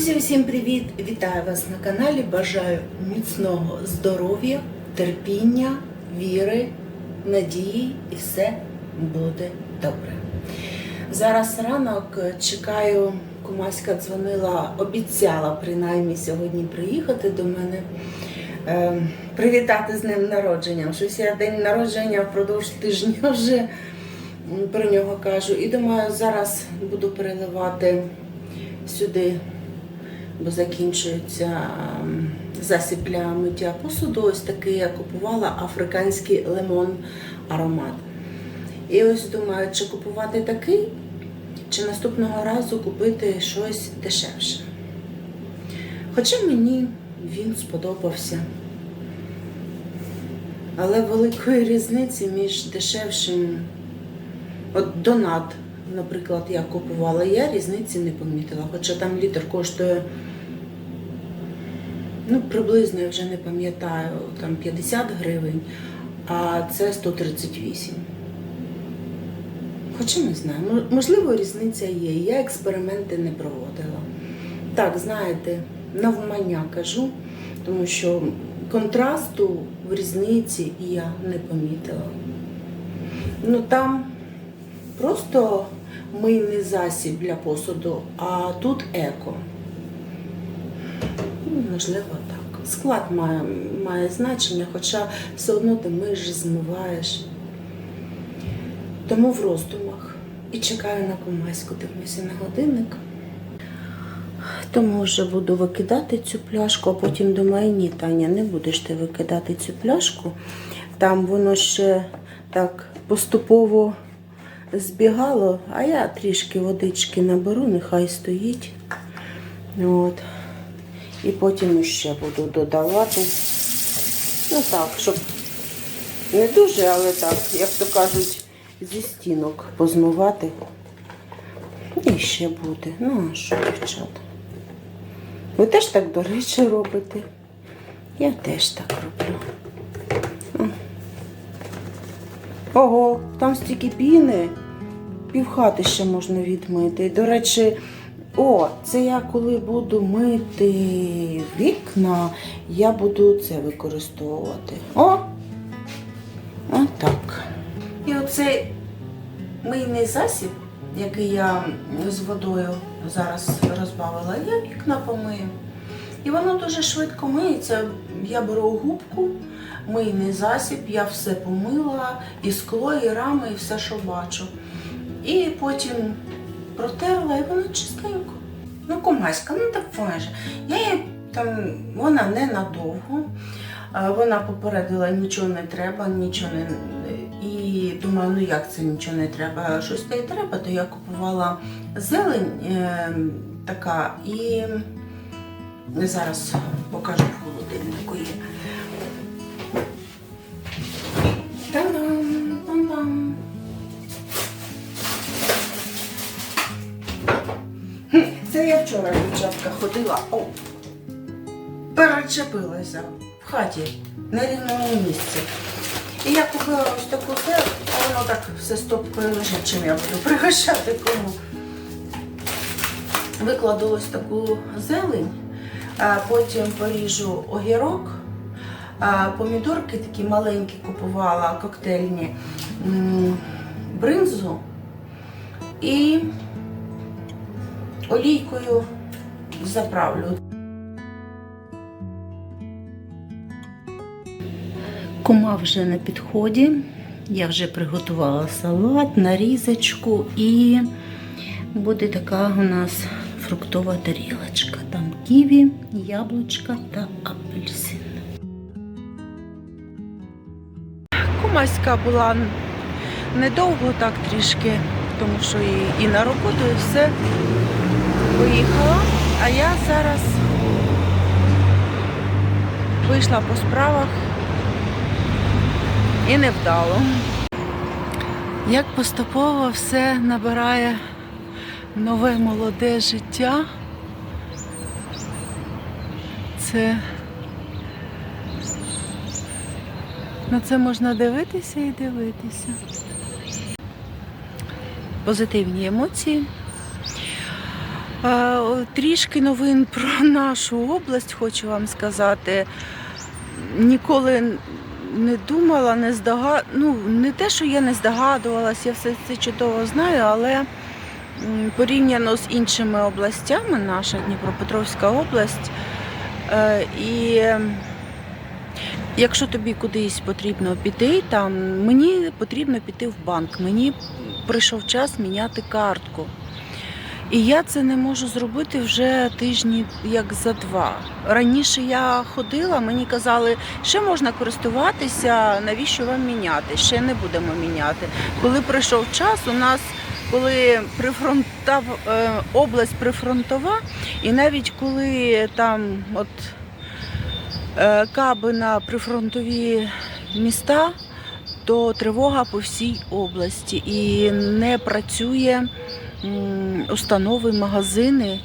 Друзі, усім привіт! Вітаю вас на каналі. Бажаю міцного здоров'я, терпіння, віри, надії і все буде добре. Зараз ранок чекаю, кумаська дзвонила, обіцяла принаймні сьогодні приїхати до мене. е, Привітати з ним народженням. Щось я день народження впродовж тижня вже про нього кажу. І думаю, зараз буду переливати сюди, бо закінчується ем, засіб для миття посуду. Ось такий я купувала африканський лимон аромат. І ось думаю, чи купувати такий, чи наступного разу купити щось дешевше. Хоча мені він сподобався. Але великої різниці між дешевшим, от донат, наприклад, я купувала, я різниці не помітила. Хоча там літр коштує, ну, приблизно я вже не пам'ятаю, там 50 гривень, а це 138. Хоча не знаю, можливо, різниця є. Я експерименти не проводила. Так, знаєте, навмання кажу, тому що контрасту в різниці я не помітила. Ну там просто мийний засіб для посуду, а тут еко. Ну, можливо, так. Склад має, має значення, хоча все одно ти миєш, змиваєш. Тому в роздумах. І чекаю на кумаську, дивлюся на годинник. Тому вже буду викидати цю пляшку, а потім думаю, ні, Таня, не будеш ти викидати цю пляшку. Там воно ще так поступово збігало, а я трішки водички наберу, нехай стоїть. От. І потім ще буду додавати. Ну так, щоб не дуже, але так, як то кажуть, зі стінок позмивати. І ще буде. Ну, а що, дівчата? Ви теж так, до речі, робите. Я теж так роблю. Ого, там стільки піни. Півхати ще можна відмити. До речі, о, це я коли буду мити вікна, я буду це використовувати. О! Отак. І оцей мийний засіб, який я з водою зараз розбавила, я вікна помию. І воно дуже швидко миється. Я беру губку, мийний засіб, я все помила, і скло, і рами, і все, що бачу. І потім протерла, і воно чистенько. Ну, кумаська, ну давай же. Я її там, вона не надовго. А Вона попередила, нічого не треба, нічого не. І думаю, ну як це нічого не треба? Щось й треба, то я купувала зелень е, така і зараз покажу в холодильнику є. Та-дам, там-там. Це я вчора, дівчатка, ходила. О, перечепилася в хаті на рівному місці. І я купила ось таку те, а воно так все стопкою лежить, чим я буду пригощати кому. Викладу ось таку зелень, а потім поріжу огірок, помідорки такі маленькі купувала, коктейльні, бринзу і олійкою заправлю. Кума вже на підході. Я вже приготувала салат, нарізочку і буде така у нас фруктова тарілочка. Там ківі, яблучка та апельсин. Кумаська була недовго, так трішки, тому що і, і на роботу, і все поїхала. А я зараз вийшла по справах і невдало. Як поступово все набирає нове молоде життя. Це на це можна дивитися і дивитися. Позитивні емоції. Трішки новин про нашу область хочу вам сказати. Ніколи не думала, не здогад... ну, не те, що я не здогадувалась, я все це чудово знаю, але порівняно з іншими областями, наша Дніпропетровська область, е, і якщо тобі кудись потрібно піти, там мені потрібно піти в банк, мені прийшов час міняти картку. І я це не можу зробити вже тижні як за два. Раніше я ходила, мені казали, ще можна користуватися, навіщо вам міняти? Ще не будемо міняти. Коли прийшов час, у нас коли прифронтов, е, область прифронтова, і навіть коли там от каби на прифронтові міста, то тривога по всій області і не працює установи, магазини.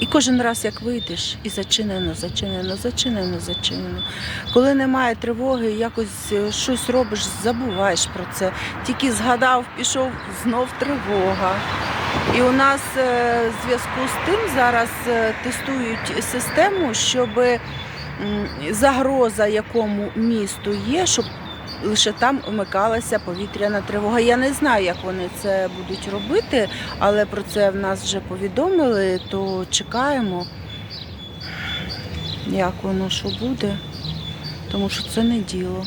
І кожен раз, як вийдеш, і зачинено, зачинено, зачинено, зачинено. Коли немає тривоги, якось е, щось робиш, забуваєш про це. Тільки згадав, пішов, знов тривога. І у нас е, в зв'язку з тим зараз е, тестують систему, щоб загроза якому місту є, щоб лише там вмикалася повітряна тривога. Я не знаю, як вони це будуть робити, але про це в нас вже повідомили, то чекаємо, як воно що буде, тому що це не діло.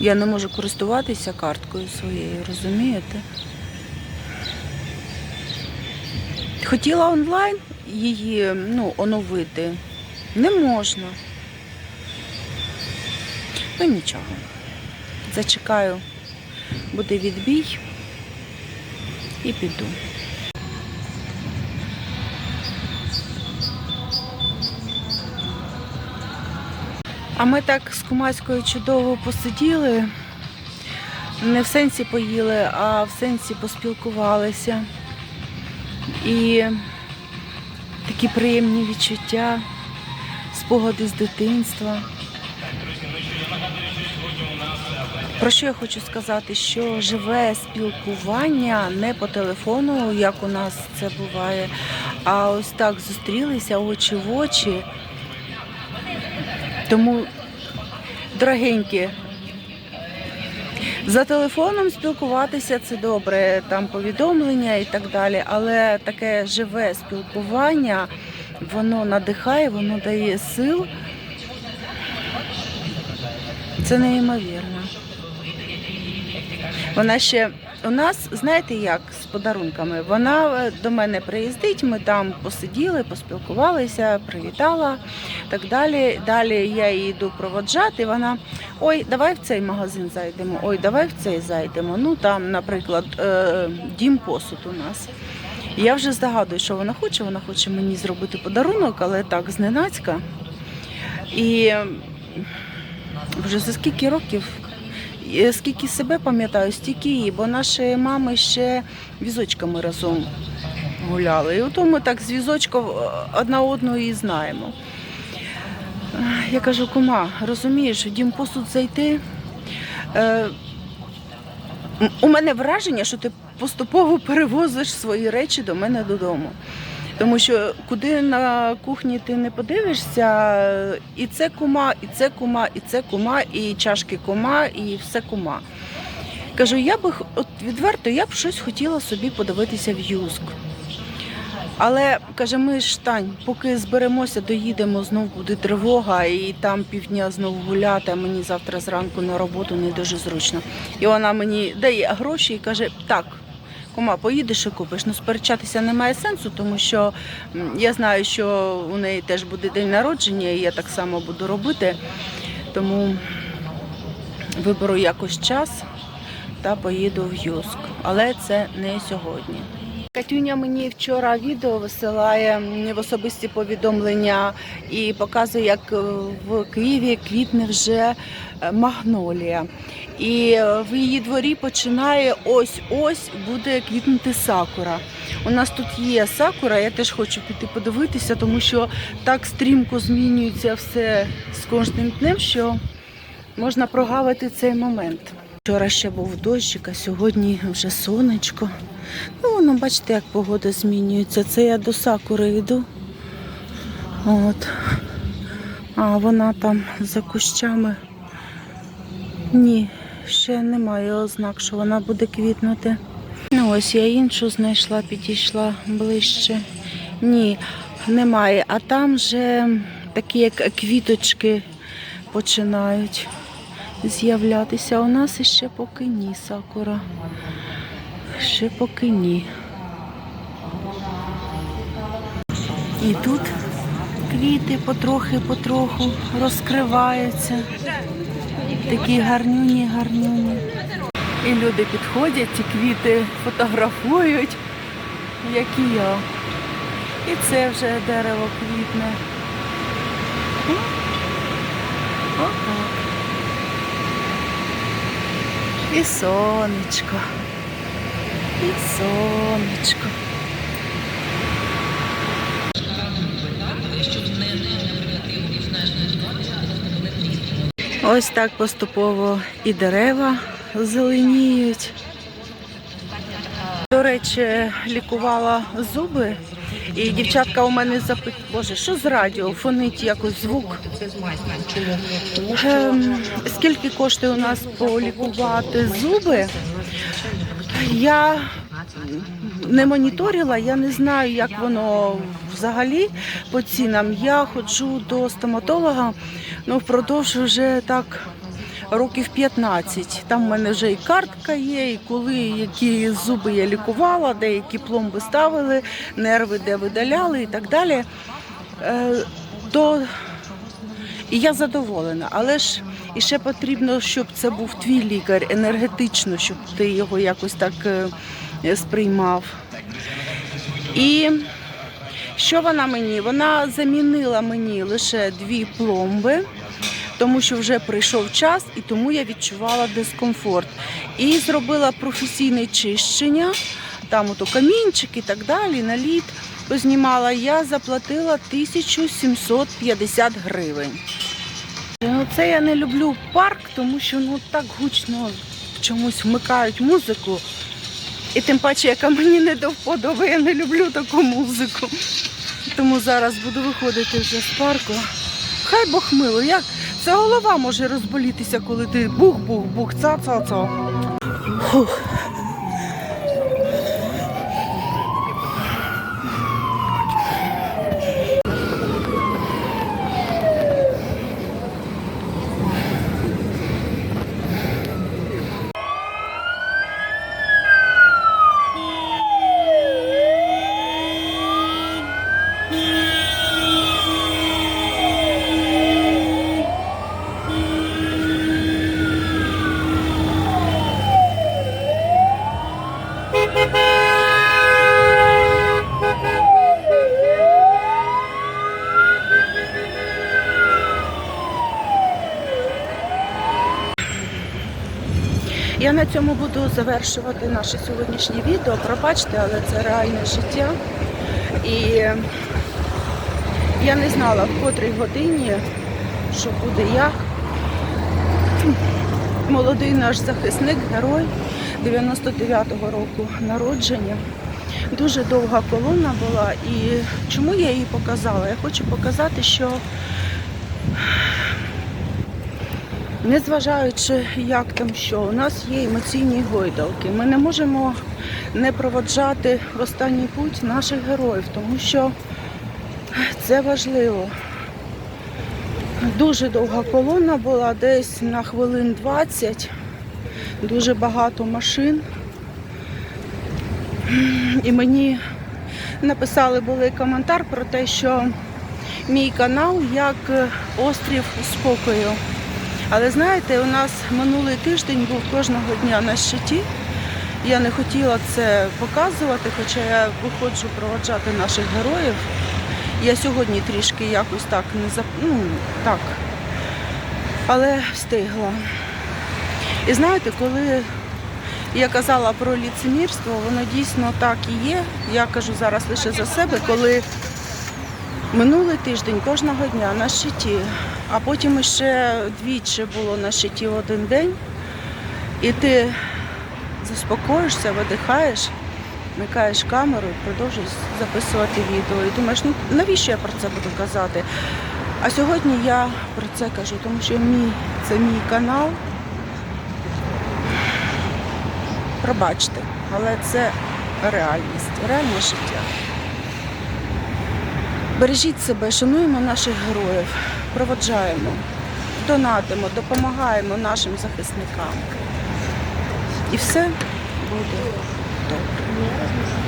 Я не можу користуватися карткою своєю, розумієте? Хотіла онлайн її ну, оновити. Не можна. Ну нічого. Зачекаю, буде відбій і піду. А ми так з кумацькою чудово посиділи. Не в сенсі поїли, а в сенсі поспілкувалися. І такі приємні відчуття, спогади з дитинства. Про що я хочу сказати? Що живе спілкування не по телефону, як у нас це буває, а ось так зустрілися очі в очі. Тому, дорогенькі, за телефоном спілкуватися це добре, там повідомлення і так далі, але таке живе спілкування, воно надихає, воно дає сил. Це неймовірно. Вона ще у нас, знаєте як, з подарунками. Вона е, до мене приїздить, ми там посиділи, поспілкувалися, привітала так далі. Далі я її йду проводжати. Вона ой, давай в цей магазин зайдемо, ой, давай в цей зайдемо. Ну там, наприклад, е, дім посуд у нас. Я вже здогадую, що вона хоче. Вона хоче мені зробити подарунок, але так зненацька. І вже за скільки років, скільки себе пам'ятаю, стільки її, бо наші мами ще візочками разом гуляли. І ото ми так з візочком е, одна одну і знаємо. Я кажу, кума, розумієш, дім посуд зайти. Е, у мене враження, що ти поступово перевозиш свої речі до мене додому. Тому що куди на кухні ти не подивишся, і це кума, і це кума, і це кума, і чашки кума, і все кума. Кажу, я би от відверто, я б щось хотіла собі подивитися в Юск. Але каже, ми ж Тань, поки зберемося, доїдемо, знов буде тривога, і там півдня знов гуляти, а мені завтра зранку на роботу не дуже зручно. І вона мені дає гроші і каже, так. Кума, поїдеш і купиш. Ну, сперечатися немає сенсу, тому що я знаю, що у неї теж буде день народження, і я так само буду робити. Тому виберу якось час та поїду в Юск. Але це не сьогодні. Катюня мені вчора відео висилає в особисті повідомлення і показує, як е, в Києві квітне вже е, магнолія. І е, в її дворі починає ось-ось буде квітнути сакура. У нас тут є сакура, я теж хочу піти подивитися, тому що так стрімко змінюється все з кожним днем, що можна прогавити цей момент. Вчора ще був дощик, а сьогодні вже сонечко. Ну, воно, бачите, як погода змінюється. Це я до сакури йду. От. А вона там за кущами. Ні, ще немає ознак, що вона буде квітнути. Ну, ось я іншу знайшла, підійшла ближче. Ні, немає. А там вже такі як квіточки починають з'являтися. У нас іще поки ні, сакура. Ще поки ні. І тут квіти потрохи-потроху розкриваються. Такі гарнюні, гарнюні. І люди підходять, ці квіти фотографують, як і я. І це вже дерево квітне. Отак. І сонечко. І сонечко. Ось так поступово і дерева зеленіють. До речі, лікувала зуби, і дівчатка у мене запит, боже, що з радіо? Фонить якось звук. Ем, скільки коштує у нас полікувати зуби? Я не моніторила, я не знаю, як воно взагалі по цінам. Я ходжу до стоматолога ну, впродовж вже так років 15. Там в мене вже і картка є, і коли які зуби я лікувала, деякі пломби ставили, нерви де видаляли і так далі. Е, То і я задоволена, але ж і ще потрібно, щоб це був твій лікар енергетично, щоб ти його якось так е, сприймав. І що вона мені? Вона замінила мені лише дві пломби, тому що вже прийшов час, і тому я відчувала дискомфорт. І зробила професійне чищення, там ото камінчик і так далі, наліт познімала. Я заплатила 1750 гривень. Це я не люблю парк, тому що ну так гучно чомусь вмикають музику. І тим паче, яка мені не до вподоби, я не люблю таку музику. Тому зараз буду виходити вже з парку. Хай Бог мило, як це голова може розболітися, коли ти бух-бух-бух, ца-ца-ца. Фух. Цьому буду завершувати наше сьогоднішнє відео. Пробачте, але це реальне життя. І я не знала, в котрій годині, що буде як. Молодий наш захисник, герой 99-го року народження. Дуже довга колона була. І чому я її показала? Я хочу показати, що Незважаючи, як там що, у нас є емоційні гойдалки. Ми не можемо не проводжати в останній путь наших героїв, тому що це важливо. Дуже довга колона була, десь на хвилин 20, дуже багато машин. І мені написали були коментар про те, що мій канал як острів спокою. Але знаєте, у нас минулий тиждень був кожного дня на щиті. Я не хотіла це показувати, хоча я виходжу проводжати наших героїв. Я сьогодні трішки якось так не зап... ну, так. Але встигла. І знаєте, коли я казала про ліцемірство, воно дійсно так і є. Я кажу зараз лише за себе, коли минулий тиждень кожного дня на щиті, а потім ще двічі було на щиті один день. І ти заспокоїшся, видихаєш, вмикаєш камеру і продовжуєш записувати відео. І думаєш, ну навіщо я про це буду казати? А сьогодні я про це кажу, тому що мій, це мій канал. Пробачте, але це реальність, реальне життя. Бережіть себе, шануємо наших героїв, проводжаємо, донатимо, допомагаємо нашим захисникам. І все буде добре.